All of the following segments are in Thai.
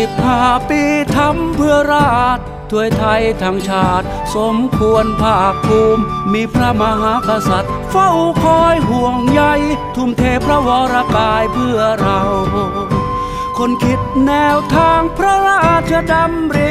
สิบห้าปีทำเพื่อราชถวยไทยทั้งชาติ สมควรภาคภูมิ มีพระมหากษัตริย์ เฝ้าคอยห่วงใย ทุ่มเทพระวรกายเพื่อเรา คนคิดแนวทางพระราชดำริ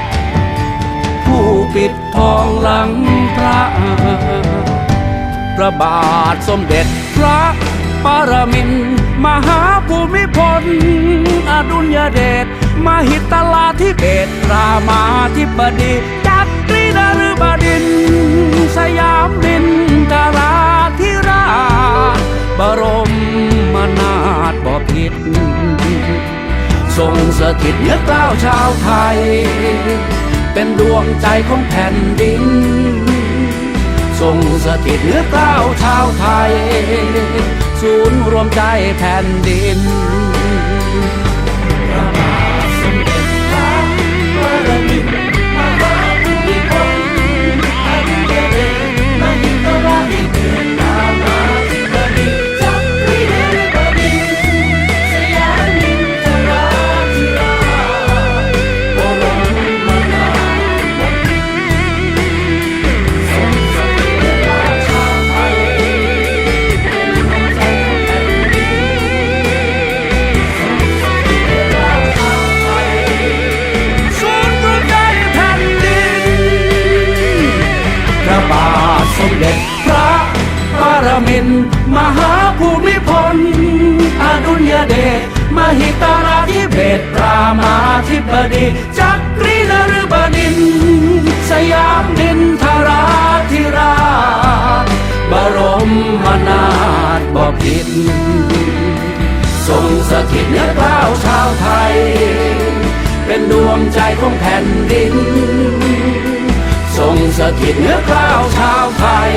ปิดทองหลังพระ พระบาทสมเด็จพระปรมินมหาภูมิพล อดุลยเดชมหิตลาธิเบศรามาธิบดีจักรีนฤบดิน สยามบินทราธิราชบรมมนาถบพิตรทรงสถิตเหนือกล้าวชาวไทย เป็นดวงใจของแผ่นดิน ทรงสถิตเหนือกล้าชาวไทย ศูนย์รวมใจแผ่นดิน ดีจักรีนฤบดิน สยามดินทราธิราชบรมมนาถบพิตรทรงสถิตเนื้อกล้าวชาวไทย เป็นดวงใจของแผ่นดิน ทรงสถิตเนื้อกล้าวชาวไทย